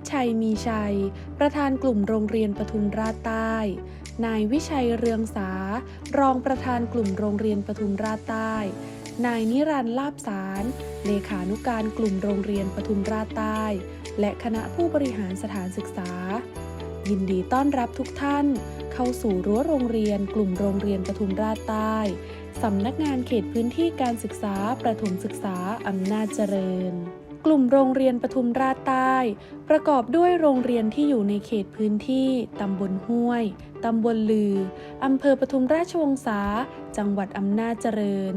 ตชัยมีชัย ประธานกลุ่มโรงเรียนปทุมราชใต้ นายวิชัยเรืองสา รองประธานกลุ่มโรงเรียนปทุมราชใต้ นายนิรันดร์ลาบสาร เลขานุการกลุ่มโรงเรียนปทุมราชใต้ และคณะผู้บริหารสถานศึกษา ยินดีต้อนรับทุกท่าน เข้าสู่รั้วโรงเรียนกลุ่มโรงเรียนปทุมราชใต้สำนักงานเขตพื้นที่การศึกษาประถมศึกษาอำนาจเจริญ กลุ่มโรงเรียนปทุมราชใต้ ประกอบด้วยโรงเรียนที่อยู่ในเขตพื้นที่ ตำบลห้วย ตำบลลือ อำเภอปทุมราชวงศา จังหวัดอำนาจเจริญ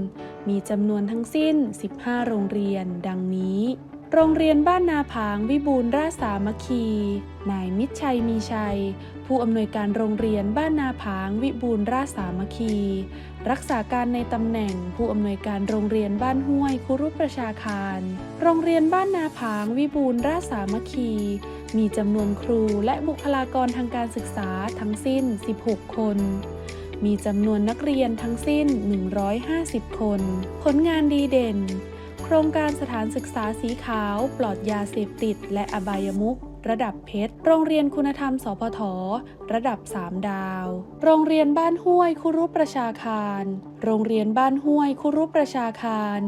มีจำนวนทั้งสิ้น 15 โรงเรียน ดังนี้ โรงเรียนบ้านนาผางวิบูลราชสามัคคี นายมิตรชัยมีชัย ผู้อำนวยการโรงเรียนบ้านนาผางวิบูลราชสามัคคี รักษาการในตำแหน่งผู้อำนวยการโรงเรียนบ้านห้วยคุรุประชาคาร โรงเรียนบ้านนาผางวิบูลราชสามัคคี มีจำนวนครูและบุคลากรทางการศึกษาทั้งสิ้น 16 คนมีจำนวนนักเรียนทั้งสิ้น 150 คน ผลงานดีเด่น รงการสถานศึกษาสีขาว ปลอดยาเสพติด และอบายมุขระดับเพชร โรงเรียนคุณธรรม สพท ระดับ 3 ดาว โรงเรียนบ้านห้วยคุรุประชาคาร โรงเรียนบ้านห้วยคุรุประชาคาร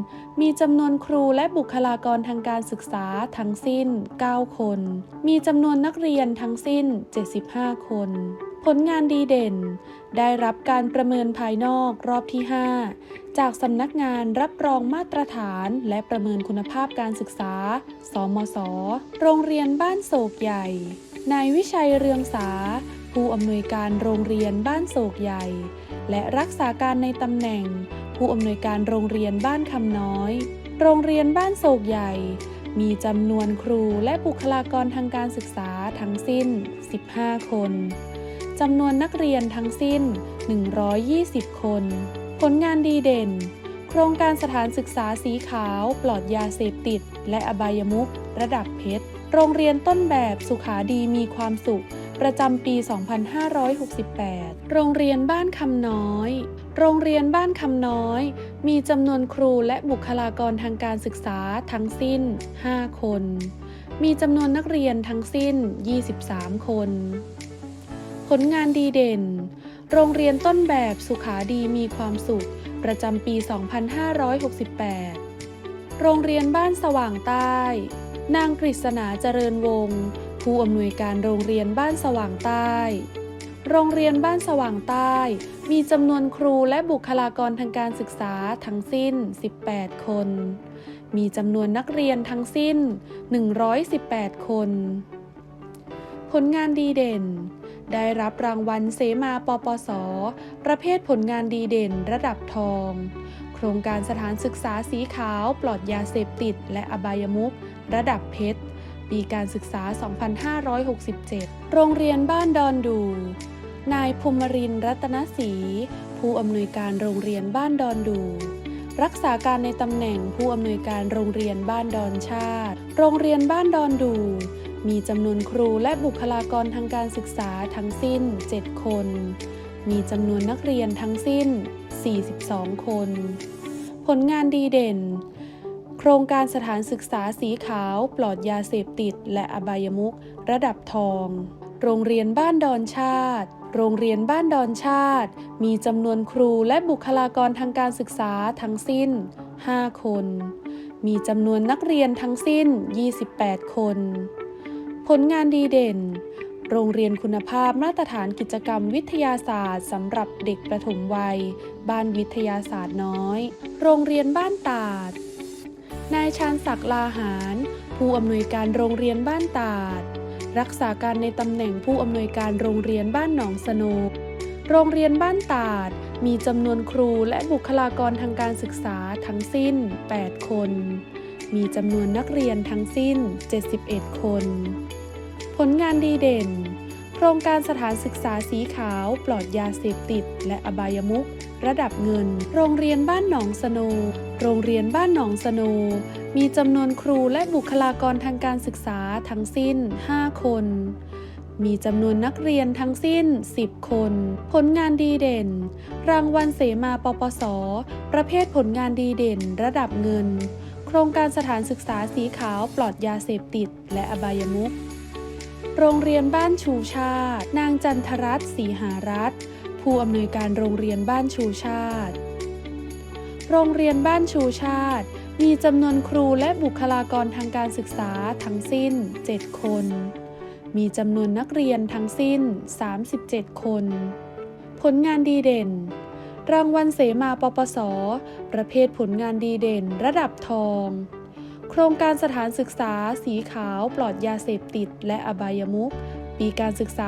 มีจำนวนครูและบุคลากรทางการศึกษาทั้งสิ้น 9 คน มีจำนวนนักเรียนทั้งสิ้น 75 คน ผลงานดีเด่น ได้รับการประเมินภายนอกรอบที่ 5 จากสำนักงานรับรองมาตรฐาน และประเมินคุณภาพการศึกษา สมศโรงเรียนบ้านโศกใหญ่ นายวิชัยเรืองสา ผู้อำนวยการโรงเรียนบ้านโศกใหญ่ และรักษาการในตำแหน่ง ผู้อำนวยการโรงเรียนบ้านคำน้อย โรงเรียนบ้านโศกใหญ่มีจำนวนครูและบุคลากรทางการศึกษาทั้งสิ้น 15 คน จำนวนนักเรียนทั้งสิ้น 120 คน ผลงานดีเด่น โครงการสถานศึกษาสีขาวปลอดยาเสพติด และอบายมุขระดับเพชร โรงเรียนต้นแบบสุขาดีมีความสุข ประจำปี 2568 โรงเรียนบ้านคำน้อย โรงเรียนบ้านคำน้อย มีจำนวนครูและบุคลากรทางการศึกษาทั้งสิ้น 5 คน มีจำนวนนักเรียนทั้งสิ้น 23 คน ผลงานดีเด่น โรงเรียนต้นแบบสุขาดีมีความสุข ประจำปี 2568 โรงเรียนบ้านสว่างใต้ นางกฤษณาเจริญวงศ์ผู้อำนวยการโรงเรียนบ้านสว่างใต้ โรงเรียนบ้านสว่างใต้ มีจำนวนครูและบุคลากรทางการศึกษาทั้งสิ้น 18 คน มีจำนวนนักเรียนทั้งสิ้น 118 คน ผลงานดีเด่น ได้รับรางวัลเสมาปปส ประเภทผลงานดีเด่นระดับทอง โครงการสถานศึกษาสีขาวปลอดยาเสพติด และอบายมุขระดับเพชร ปีการศึกษา 2567 โรงเรียนบ้านดอนดู นายภูมิรินร์รัตนศรี ผู้อำนวยการโรงเรียนบ้านดอนดูรักษาการในตำแหน่งผู้อำนวยการโรงเรียนบ้านดอนชาติ โรงเรียนบ้านดอนดู มีจำนวนครูและบุคลากรทางการศึกษาทั้งสิ้น 7 คน มีจำนวนนักเรียนทั้งสิ้น 42 คน ผลงานดีเด่น โครงการสถานศึกษาสีขาวปลอดยาเสพติด และอบายมุขระดับทอง โรงเรียนบ้านดอนชาติ โรงเรียนบ้านดอนชาติ มีจำนวนครูและบุคลากรทางการศึกษาทั้งสิ้น 5 คน มีจำนวนนักเรียนทั้งสิ้น 28 คน ผลงานดีเด่น โรงเรียนคุณภาพมาตรฐานกิจกรรมวิทยาศาสตร์สำหรับเด็กประถมวัย บ้านวิทยาศาสตร์น้อย โรงเรียนบ้านตาด นายชาญศักดิ์ลาหาร ผู้อำนวยการโรงเรียนบ้านตาด รักษาการในตำแหน่งผู้อำนวยการโรงเรียนบ้านหนองสโนกโรงเรียนบ้านตาด มีจำนวนครูและบุคลากรทางการศึกษาทั้งสิ้น 8 คน มีจำนวนนักเรียนทั้งสิ้น 71 คน ผลงานดีเด่น โครงการสถานศึกษาสีขาวปลอดยาเสพติด และอบายมุขระดับเงิน โรงเรียนบ้านหนองสโน โรงเรียนบ้านหนองสโน มีจำนวนครูและบุคลากรทางการศึกษาทั้งสิ้น 5 คน มีจำนวนนักเรียนทั้งสิ้น 10 คน ผลงานดีเด่น รางวัลเสมาปปส ประเภทผลงานดีเด่น ระดับเงิน โครงการสถานศึกษาสีขาวปลอดยาเสพติด และอบายมุข โรงเรียนบ้านชูชาติ นางจันทรัตน์ศรีหารัตน์ผู้อำนวยการโรงเรียนบ้านชูชาติ โรงเรียนบ้านชูชาติ มีจำนวนครูและบุคลากรทางการศึกษาทั้งสิ้น 7 คน มีจำนวนนักเรียนทั้งสิ้น 37 คน ผลงานดีเด่น รางวัลเสมาปปส ประเภทผลงานดีเด่น ระดับทอง โครงการสถานศึกษาสีขาวปลอดยาเสพติด และอบายมุขปีการศึกษา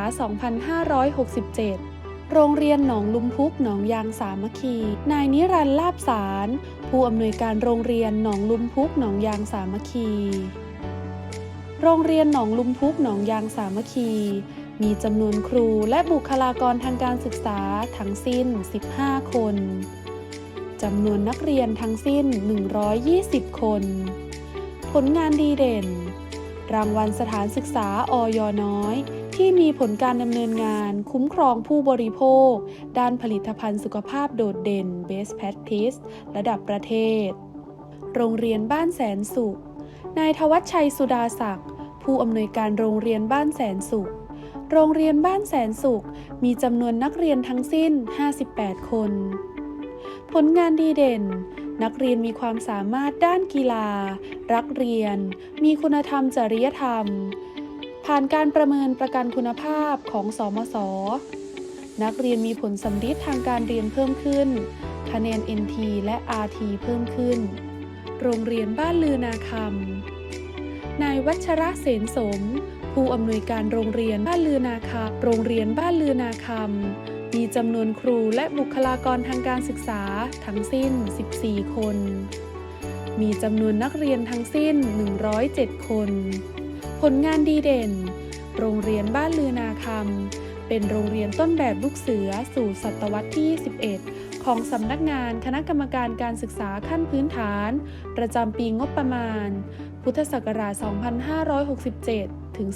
2567โรงเรียนหนองลุมพุกหนองยางสามัคคี นายนิรันดร์ลาบสาร ผู้อำนวยการโรงเรียนหนองลุมพุกหนองยางสามัคคี โรงเรียนหนองลุมพุกหนองยางสามัคคี มีจำนวนครูและบุคลากรทางการศึกษาทั้งสิ้น 15 คน จำนวนนักเรียนทั้งสิ้น 120 คน ผลงานดีเด่น รางวัลสถานศึกษาอยน้อย ที่มีผลการดำเนินงานคุ้มครองผู้บริโภค ด้านผลิตภัณฑ์สุขภาพโดดเด่น Best Practice ระดับประเทศ โรงเรียนบ้านแสนสุข นายทวัชชัยสุดาศักดิ์ผู้อำนวยการโรงเรียนบ้านแสนสุขโรงเรียนบ้านแสนสุข มีจำนวนนักเรียนทั้งสิ้น 58 คน ผลงานดีเด่น นักเรียนมีความสามารถด้านกีฬา รักเรียน มีคุณธรรมจริยธรรม ผ่านการประเมินประกันคุณภาพของสมส นักเรียนมีผลสำลิดทางการเรียนเพิ่มขึ้น คะแนน NT และ RT เพิ่มขึ้น โรงเรียนบ้านลือนาคำนายวัชระเสนสม ผู้อำนวยการโรงเรียนบ้านลือนาคำโรงเรียนบ้านลือนาคำมีจำนวนครูและบุคลากรทางการศึกษาทั้งสิ้น 14 คน มีจำนวนนักเรียนทั้งสิ้น 107 คน ผลงานดีเด่น โรงเรียนบ้านลือนาคำเป็นโรงเรียนต้นแบบลูกเสือสู่ศตวรรษที่21ของสำนักงานคณะกรรมการการศึกษาขั้นพื้นฐาน ประจำปีงบประมาณ พุทธศักราช 2567 ถึง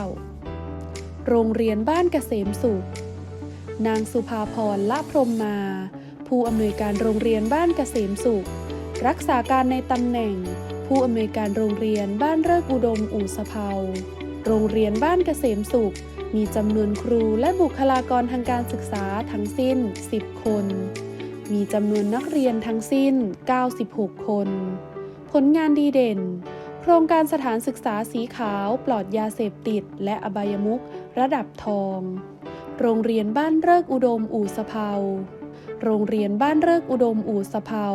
2569 โรงเรียนบ้านเกษมสุข นางสุภาพรละพรมมา ผู้อำนวยการโรงเรียนบ้านเกษมสุข รักษาการในตำแหน่ง ผู้อำนวยการโรงเรียนบ้านเลิกอุดมอู่สะเพาโรงเรียนบ้านเกษมสุข มีจำนวนครูและบุคลากรทางการศึกษาทั้งสิ้น 10 คน มีจำนวนนักเรียนทั้งสิ้น 96 คน ผลงานดีเด่น โครงการสถานศึกษาสีขาวปลอดยาเสพติด และอบายมุขระดับทอง โรงเรียนบ้านเลิกอุดมอู่สะเพาโรงเรียนบ้านเลิกอุดมอู่สะเพา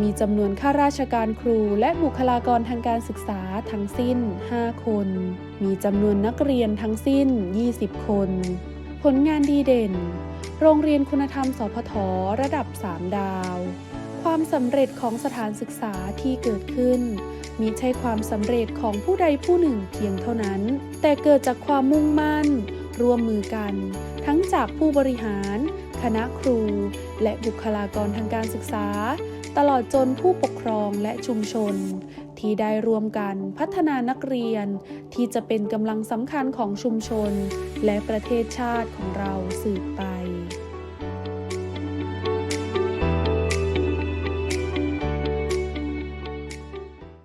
มีจำนวนข้าราชการครูและบุคลากรทางการศึกษาทั้งสิ้น 5 คน มีจำนวนนักเรียนทั้งสิ้น 20 คน ผลงานดีเด่น โรงเรียนคุณธรรมสพทระดับ 3 ดาว ความสำเร็จของสถานศึกษาที่เกิดขึ้นมิใช่ความสำเร็จของผู้ใดผู้หนึ่งเพียงเท่านั้น แต่เกิดจากความมุ่งมั่น ร่วมมือกัน ทั้งจากผู้บริหาร คณะครู และบุคลากรทางการศึกษา ตลอดจนผู้ปกครองและชุมชน ที่ได้รวมกันพัฒนานักเรียน ที่จะเป็นกำลังสำคัญของชุมชน และประเทศชาติของเราสืบไป